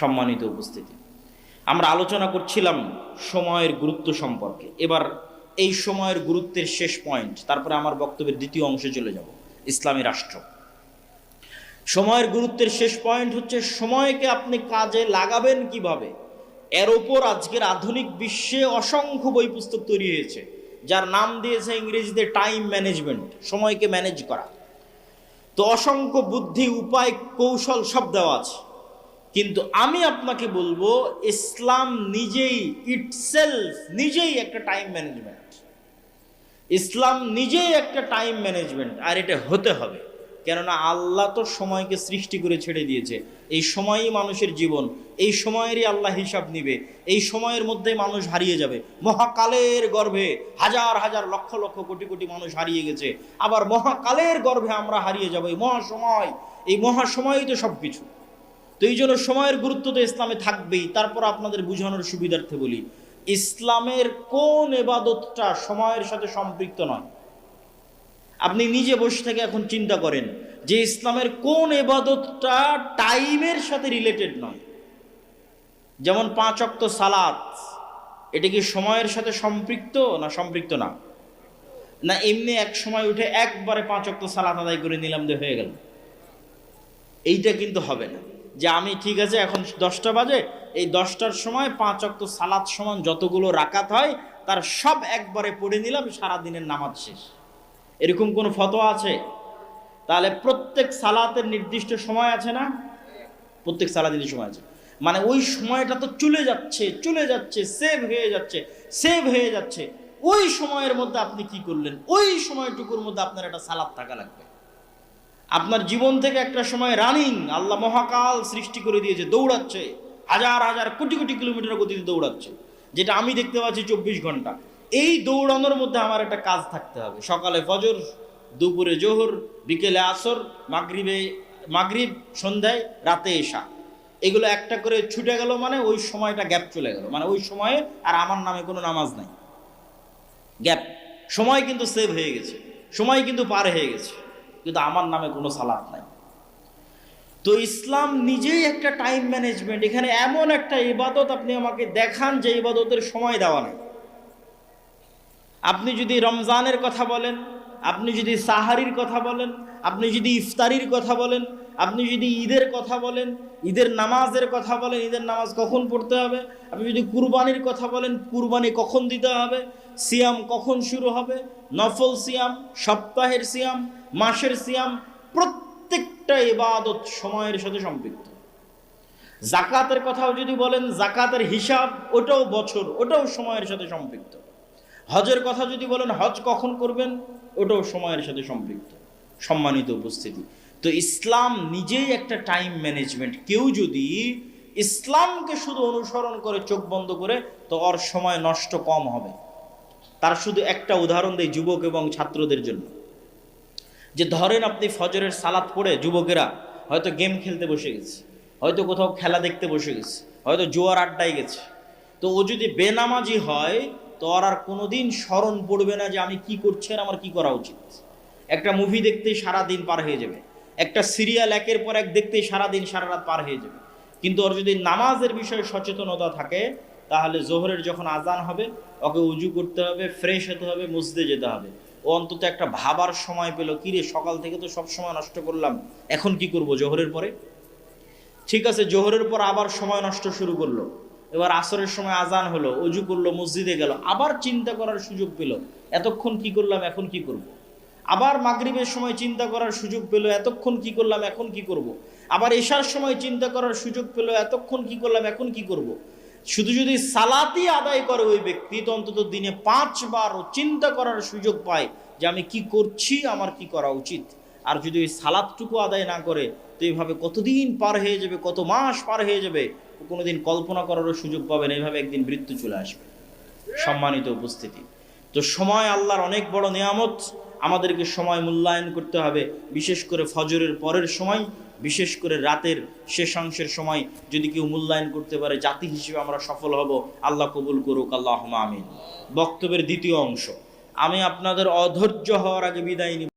সম্মানিত উপস্থিতি। আমরা আলোচনা করছিলাম সময়ের গুরুত্ব সম্পর্কে। এবার এই সময়ের গুরুত্বের শেষ পয়েন্ট, তারপরে আমার বক্তব্যের দ্বিতীয় অংশে চলে যাব, ইসলামী রাষ্ট্র। সময়ের গুরুত্বের শেষ পয়েন্ট হচ্ছে, সময়কে আপনি কাজে লাগাবেন কীভাবে? এর ওপর আজকের আধুনিক বিশ্বে অসংখ্য বই পুস্তক তৈরি হয়েছে, যার নাম দিয়েছে ইংরেজিতে টাইম ম্যানেজমেন্ট সময়কে ম্যানেজ করা। তো অসংখ্য বুদ্ধি, উপায়, কৌশল সব দেওয়া আছে। কিন্তু আমি আপনাকে বলব, ইসলাম নিজেই ইটসেলফ নিজেই একটা টাইম ম্যানেজমেন্ট ইসলাম নিজেই একটা টাইম ম্যানেজমেন্ট আর এটা হতে হবে। কেননা আল্লাহ তো সময়কে সৃষ্টি করে ছেড়ে দিয়েছে। এই সময়ই মানুষের জীবন, এই সময়েরই আল্লাহ হিসাব নিবে, এই সময়ের মধ্যে মানুষ হারিয়ে যাবে। মহাকালের গর্ভে হাজার হাজার লক্ষ লক্ষ কোটি কোটি মানুষ হারিয়ে গেছে। আবার মহাকালের গর্ভে আমরা হারিয়ে যাব, এই মহাসময়, এই মহাসময়ই তো সব কিছু তো এই জন্য সময়ের গুরুত্ব তো ইসলামে থাকবেই। তারপর আপনাদের বোঝানোর সুবিধার্থে বলি, ইসলামের কোন এবাদতটা সময়ের সাথে সম্পৃক্ত নয়। আপনি নিজে বসে থেকে এখন চিন্তা করেন যে ইসলামের কোন এবাদতটা টাইমের সাথে রিলেটেড নয়। যেমন পাঁচ অক্ত সালাত, এটা কি সময়ের সাথে সম্পৃক্ত না সম্পৃক্ত না? না, এমনি এক সময় উঠে একবারে পাঁচ অক্ত সালাত আদায় করে নিলাম যে হয়ে গেল। এইটা কিন্তু হবে না। যে আমি ঠিক আছে, এখন দশটা বাজে, এই দশটার সময় পাঁচ অক্ত সালাত সমান যতগুলো রাকাত হয়, তার সব একবারে পড়ে নিলাম সারা দিনের নামাজ শেষ। এরকম কোনো ফতোয়া আছে? তাহলে প্রত্যেক সালাতের নির্দিষ্ট সময় আছে না? প্রত্যেক সালাতের সময় আছে। মানে ওই সময়টা তো চলে যাচ্ছে চলে যাচ্ছে সেভ হয়ে যাচ্ছে সেভ হয়ে যাচ্ছে। ওই সময়ের মধ্যে আপনি কি করলেন? ওই সময়টুকুর মধ্যে আপনার একটা সালাদ থাকা লাগবে। আপনার জীবন থেকে একটা সময় রানিং, আল্লাহ মহাকাল সৃষ্টি করে দিয়েছে, দৌড়াচ্ছে। হাজার হাজার, কোটি কোটি কিলোমিটার গতিতে দৌড়াচ্ছে, যেটা আমি দেখতে পাচ্ছি চব্বিশ ঘণ্টা। এই দৌড়ানোর মধ্যে আমার একটা কাজ থাকতে হবে। সকালে ফজর, দুপুরে জোহর, বিকেলে আসর, মাগরিবে, মাগরিব, সন্ধ্যায়, রাতে এসা এগুলো একটা করে ছুটে গেল মানে ওই সময়টা গ্যাপ চলে গেল। মানে ওই সময়ে আর আমার নামে কোনো নামাজ নাই। গ্যাপ। সময় কিন্তু সেভ হয়ে গেছে। সময় কিন্তু পার হয়ে গেছে। কিন্তু আমার নামে কোনো সালাদ নাই। তো ইসলাম নিজেই একটা টাইম ম্যানেজমেন্ট এখানে এমন একটা ইবাদত আপনি আমাকে দেখান যে ইবাদতের সময় দেওয়া নেই। আপনি যদি রমজানের কথা বলেন, আপনি যদি সাহারির কথা বলেন, আপনি যদি ইফতারির কথা বলেন, আপনি যদি ঈদের কথা বলেন, ঈদের নামাজের কথা বলেন, ঈদের নামাজ কখন পড়তে হবে? আপনি যদি কুরবানির কথা বলেন, কুরবানি কখন দিতে হবে? সিয়াম কখন শুরু হবে? নফল সিয়াম, সপ্তাহের সিয়াম মাসের সিয়াম প্রত্যেকটা ইবাদত সময়ের সাথে সম্পৃক্ত। জাকাতের কথাও যদি বলেন, জাকাতের হিসাব ওটাও বছর, ওটাও সময়ের সাথে সম্পৃক্ত। হজের কথা যদি বলেন, হজ কখন করবেন, ওটাও সময়ের সাথে সম্পৃক্ত। সম্মানিত উপস্থিতি। তো ইসলাম নিজেই একটা টাইম ম্যানেজমেন্ট কেউ যদি ইসলামকে শুধু অনুসরণ করে চোখ বন্ধ করে, তো ওর সময় নষ্ট কম হবে। তার শুধু একটা উদাহরণ দেয় যুবক এবং ছাত্রদের জন্য। যে ধরেন আপনি ফজরের সালাত পড়ে যুবকেরা হয়তো গেম খেলতে বসে গেছে, হয়তো কোথাও খেলা দেখতে বসে গেছে, হয়তো জোয়ার আড্ডায় গেছে। তো ও যদি বেনামাজি হয়, তো আর কোনোদিন স্মরণ পড়বে না যে আমি কি করছি আর আমার কি করা উচিত। একটা মুভি দেখতেই সারা দিন পার হয়ে যাবে। একটা সিরিয়াল একের পর এক দেখতেই সারা দিন সারা রাত পার হয়ে যাবে। কিন্তু ওর যদি নামাজের বিষয়ে সচেতনতা থাকে, তাহলে জোহরের যখন আজান হবে, ওকে উজু করতে হবে ফ্রেশ হতে হবে, মসজিদে যেতে হবে। ও অন্তত একটা ভাবার সময় পেল কিরে সকাল থেকে তো সব সময় নষ্ট করলাম, এখন কি করব জোহরের পরে ঠিক আছে, জোহরের পর আবার সময় নষ্ট শুরু করল এবার আসরের সময় আজান হলো, অজু করল, মসজিদে গেল, আবার চিন্তা করার সুযোগ পেল, এতক্ষণ কি করলাম, এখন কি করব। আবার মাগরিবের সময় চিন্তা করার সুযোগ পেল, এতক্ষণ কি করলাম, এখন কি করব। আবার এশার সময় চিন্তা করার সুযোগ পেল, এতক্ষণ কি করলাম, এখন কি করব। শুধু যদি সালাতি আদায় করে ওই ব্যক্তি, তো অন্তত দিনে পাঁচবার চিন্তা করার সুযোগ পায় যে আমি কি করছি, আমার কি করা উচিত। আর যদি ওই সালাদটুকু আদায় না করে, তো এইভাবে কতদিন পার হয়ে যাবে, কত মাস পার হয়ে যাবে কোনোদিন কল্পনা করারও সুযোগ পাবে না এইভাবে একদিন মৃত্যু চলে আসবে। সম্মানিত উপস্থিতি। তো সময় আল্লাহর অনেক বড় নিয়ামত। আমাদেরকে সময় মূল্যায়ন করতে হবে, বিশেষ করে ফজরের পরের সময়। বিশেষ করে রাতের শেষ অংশের সময় যদি কেউ মূল্যায়ন করতে পারে, জাতি হিসেবে আমরা সফল হব, আল্লাহ কবুল করুক আল্লাহ আমিন। বক্তব্যের দ্বিতীয় অংশ, আমি আপনাদের অধৈর্য হওয়ার আগে বিদায় নিব।